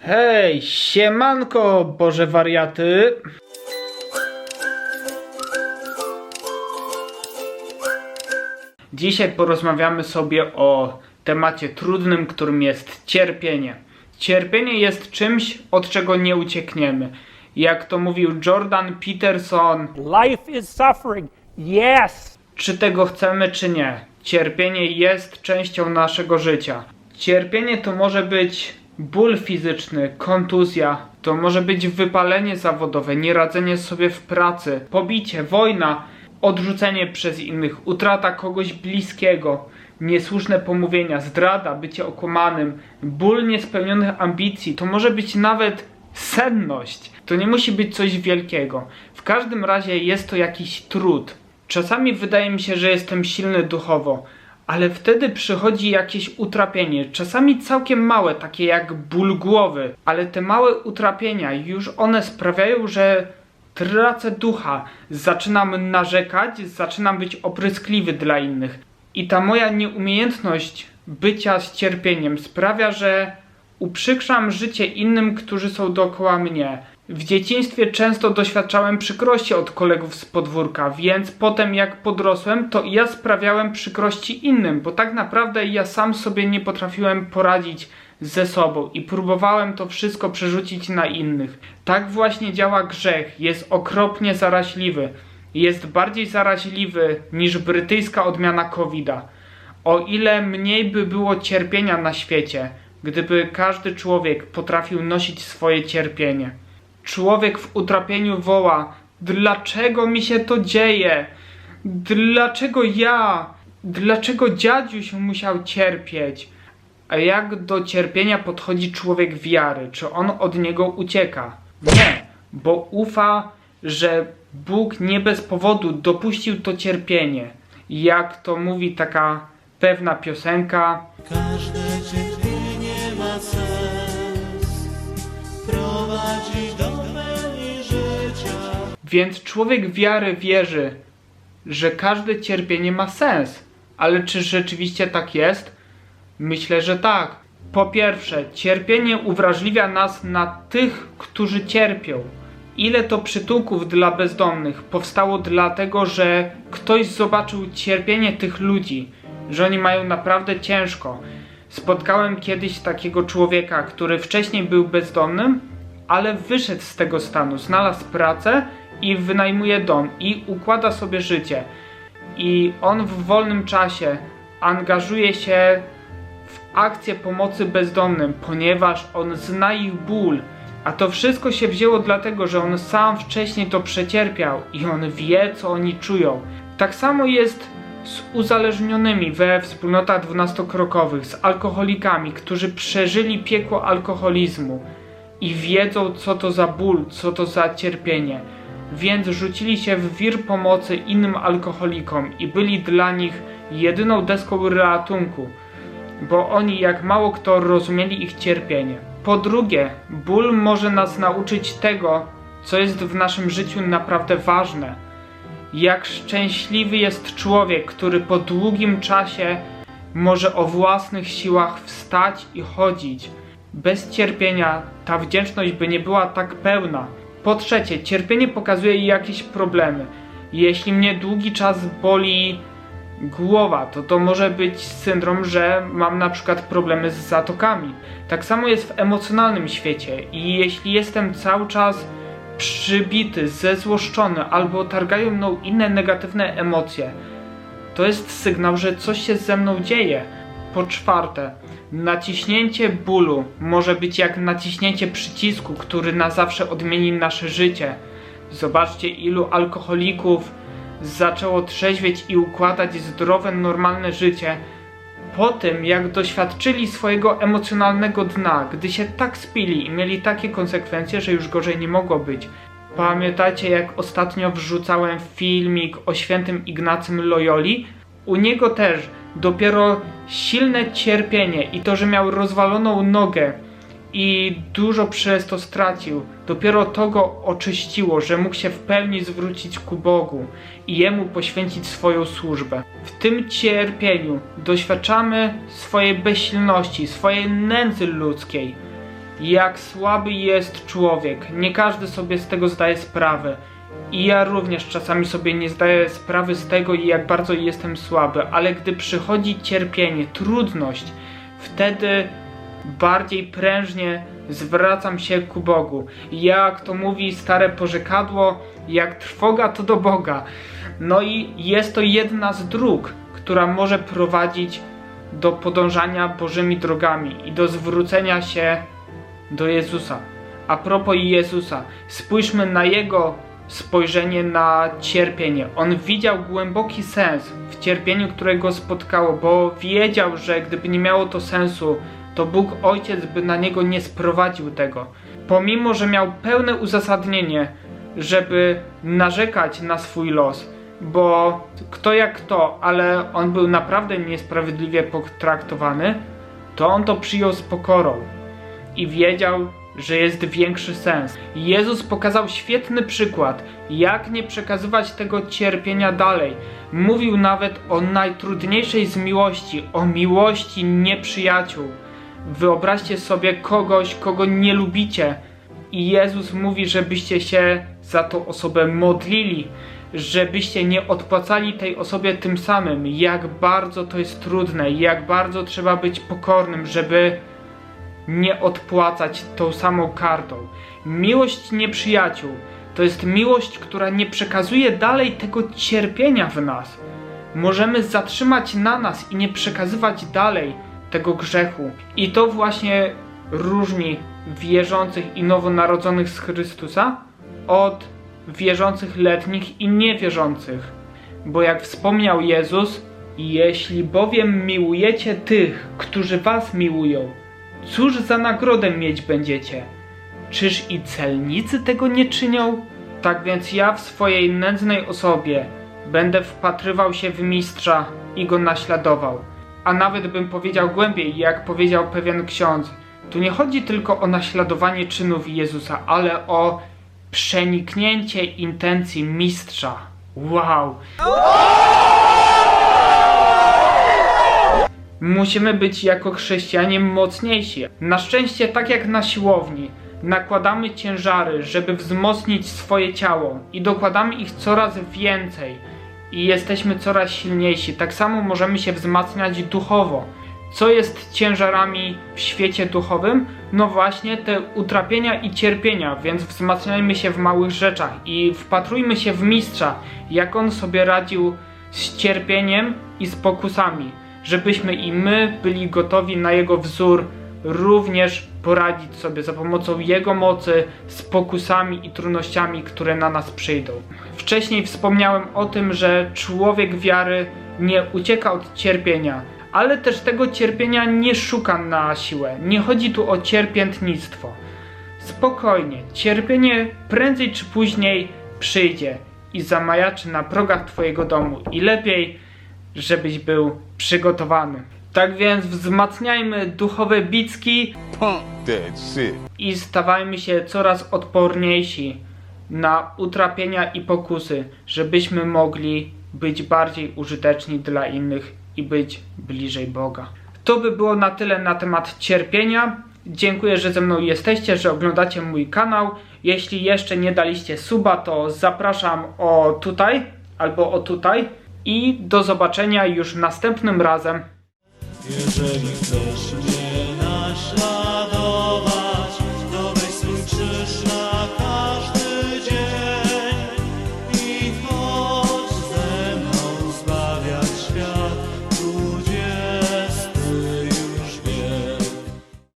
Hej, siemanko, Boże wariaty. Dzisiaj porozmawiamy sobie o temacie trudnym, którym jest cierpienie. Cierpienie jest czymś, od czego nie uciekniemy. Jak to mówił Jordan Peterson, Life is suffering. Yes. czy tego chcemy, czy nie. Cierpienie jest częścią naszego życia. Cierpienie to może być ból fizyczny, kontuzja, to może być wypalenie zawodowe, nieradzenie sobie w pracy, pobicie, wojna, odrzucenie przez innych, utrata kogoś bliskiego, niesłuszne pomówienia, zdrada, bycie okłamanym, ból niespełnionych ambicji, to może być nawet senność. To nie musi być coś wielkiego. W każdym razie jest to jakiś trud. Czasami wydaje mi się, że jestem silny duchowo, ale wtedy przychodzi jakieś utrapienie, czasami całkiem małe, takie jak ból głowy, ale te małe utrapienia już one sprawiają, że tracę ducha, zaczynam narzekać, zaczynam być opryskliwy dla innych. I ta moja nieumiejętność bycia z cierpieniem sprawia, że uprzykrzam życie innym, którzy są dookoła mnie. W dzieciństwie często doświadczałem przykrości od kolegów z podwórka, więc potem jak podrosłem, to ja sprawiałem przykrości innym, bo tak naprawdę ja sam sobie nie potrafiłem poradzić ze sobą i próbowałem to wszystko przerzucić na innych. Tak właśnie działa grzech, jest okropnie zaraźliwy. Jest bardziej zaraźliwy niż brytyjska odmiana COVID-a. O ile mniej by było cierpienia na świecie, gdyby każdy człowiek potrafił nosić swoje cierpienie. Człowiek w utrapieniu woła: Dlaczego mi się to dzieje? Dlaczego ja? Dlaczego dziadziuś musiał cierpieć? A jak do cierpienia podchodzi człowiek wiary? Czy on od niego ucieka? Nie, bo ufa, że Bóg nie bez powodu dopuścił to cierpienie. Jak to mówi taka pewna piosenka, Każde cierpienie ma sens, Więc człowiek wiary wierzy, że każde cierpienie ma sens. Ale czy rzeczywiście tak jest? Myślę, że tak. Po pierwsze, cierpienie uwrażliwia nas na tych, którzy cierpią. Ile to przytułków dla bezdomnych powstało dlatego, że ktoś zobaczył cierpienie tych ludzi, że oni mają naprawdę ciężko. Spotkałem kiedyś takiego człowieka, który wcześniej był bezdomnym, ale wyszedł z tego stanu, znalazł pracę i wynajmuje dom i układa sobie życie. I on w wolnym czasie angażuje się w akcję pomocy bezdomnym, ponieważ on zna ich ból. A to wszystko się wzięło dlatego, że on sam wcześniej to przecierpiał i on wie, co oni czują. Tak samo jest z uzależnionymi we wspólnotach dwunastokrokowych, z alkoholikami, którzy przeżyli piekło alkoholizmu i wiedzą, co to za ból, co to za cierpienie. Więc rzucili się w wir pomocy innym alkoholikom i byli dla nich jedyną deską ratunku bo oni jak mało kto rozumieli ich cierpienie. Po drugie, ból może nas nauczyć tego, co jest w naszym życiu naprawdę ważne. Jak szczęśliwy jest człowiek, który po długim czasie może o własnych siłach wstać i chodzić. Bez cierpienia ta wdzięczność by nie była tak pełna. Po trzecie, cierpienie pokazuje jakieś problemy. Jeśli mnie długi czas boli głowa, to to może być syndrom, że mam na przykład problemy z zatokami. Tak samo jest w emocjonalnym świecie i jeśli jestem cały czas przybity, zezłoszczony albo targają mną inne negatywne emocje, to jest sygnał, że coś się ze mną dzieje. Po czwarte, naciśnięcie bólu może być jak naciśnięcie przycisku, który na zawsze odmieni nasze życie. Zobaczcie, ilu alkoholików zaczęło trzeźwieć i układać zdrowe, normalne życie po tym, jak doświadczyli swojego emocjonalnego dna, gdy się tak spili i mieli takie konsekwencje, że już gorzej nie mogło być. Pamiętacie, jak ostatnio wrzucałem filmik o świętym Ignacym Loyoli? U niego też dopiero silne cierpienie i to, że miał rozwaloną nogę i dużo przez to stracił. Dopiero to go oczyściło, że mógł się w pełni zwrócić ku Bogu i Jemu poświęcić swoją służbę. W tym cierpieniu doświadczamy swojej bezsilności, swojej nędzy ludzkiej. jak słaby jest człowiek. Nie każdy sobie z tego zdaje sprawę. I ja również czasami sobie nie zdaję sprawy z tego, jak bardzo jestem słaby, ale gdy przychodzi cierpienie, trudność, wtedy bardziej prężnie zwracam się ku Bogu. Jak to mówi stare porzekadło, jak trwoga to do Boga. No i jest to jedna z dróg, która może prowadzić do podążania Bożymi drogami i do zwrócenia się do Jezusa. A propos Jezusa, spójrzmy na Jego spojrzenie na cierpienie. On widział głęboki sens w cierpieniu, które go spotkało, bo wiedział, że gdyby nie miało to sensu, to Bóg Ojciec by na niego nie sprowadził tego. Pomimo, że miał pełne uzasadnienie, żeby narzekać na swój los, bo kto jak kto, ale on był naprawdę niesprawiedliwie potraktowany, to on to przyjął z pokorą i wiedział, że jest większy sens. Jezus pokazał świetny przykład, jak nie przekazywać tego cierpienia dalej. Mówił nawet o najtrudniejszej z miłości, o miłości nieprzyjaciół. Wyobraźcie sobie kogoś, kogo nie lubicie, i Jezus mówi, żebyście się za tą osobę modlili, żebyście nie odpłacali tej osobie tym samym. Jak bardzo to jest trudne, jak bardzo trzeba być pokornym, żeby nie odpłacać tą samą kartą. Miłość nieprzyjaciół to jest miłość, która nie przekazuje dalej tego cierpienia w nas. Możemy zatrzymać na nas i nie przekazywać dalej tego grzechu. I to właśnie różni wierzących i nowonarodzonych z Chrystusa od wierzących letnich i niewierzących. Bo jak wspomniał Jezus, jeśli bowiem miłujecie tych, którzy was miłują, cóż za nagrodę mieć będziecie? Czyż i celnicy tego nie czynią? Tak więc ja w swojej nędznej osobie będę wpatrywał się w mistrza i go naśladował. A nawet bym powiedział głębiej, jak powiedział pewien ksiądz, tu nie chodzi tylko o naśladowanie czynów Jezusa, ale o przeniknięcie intencji mistrza. Wow! Musimy być jako chrześcijanie mocniejsi. Na szczęście, tak jak na siłowni, nakładamy ciężary, żeby wzmocnić swoje ciało i dokładamy ich coraz więcej i jesteśmy coraz silniejsi. Tak samo możemy się wzmacniać duchowo. Co jest ciężarami w świecie duchowym? No właśnie te utrapienia i cierpienia, więc wzmacniajmy się w małych rzeczach i wpatrujmy się w mistrza, jak on sobie radził z cierpieniem i z pokusami, żebyśmy i my byli gotowi na jego wzór również poradzić sobie za pomocą jego mocy z pokusami i trudnościami, które na nas przyjdą. Wcześniej wspomniałem o tym, że człowiek wiary nie ucieka od cierpienia, ale też tego cierpienia nie szuka na siłę. Nie chodzi tu o cierpiętnictwo. Spokojnie, cierpienie prędzej czy później przyjdzie i zamajaczy na progach Twojego domu i lepiej, żebyś był przygotowany. Tak więc wzmacniajmy duchowe bicki i stawajmy się coraz odporniejsi na utrapienia i pokusy, żebyśmy mogli być bardziej użyteczni dla innych i być bliżej Boga. To by było na tyle na temat cierpienia. Dziękuję, że ze mną jesteście, że oglądacie mój kanał. Jeśli jeszcze nie daliście suba, to zapraszam o tutaj albo o tutaj i do zobaczenia już następnym razem. Jeżeli chcesz mnie naśladować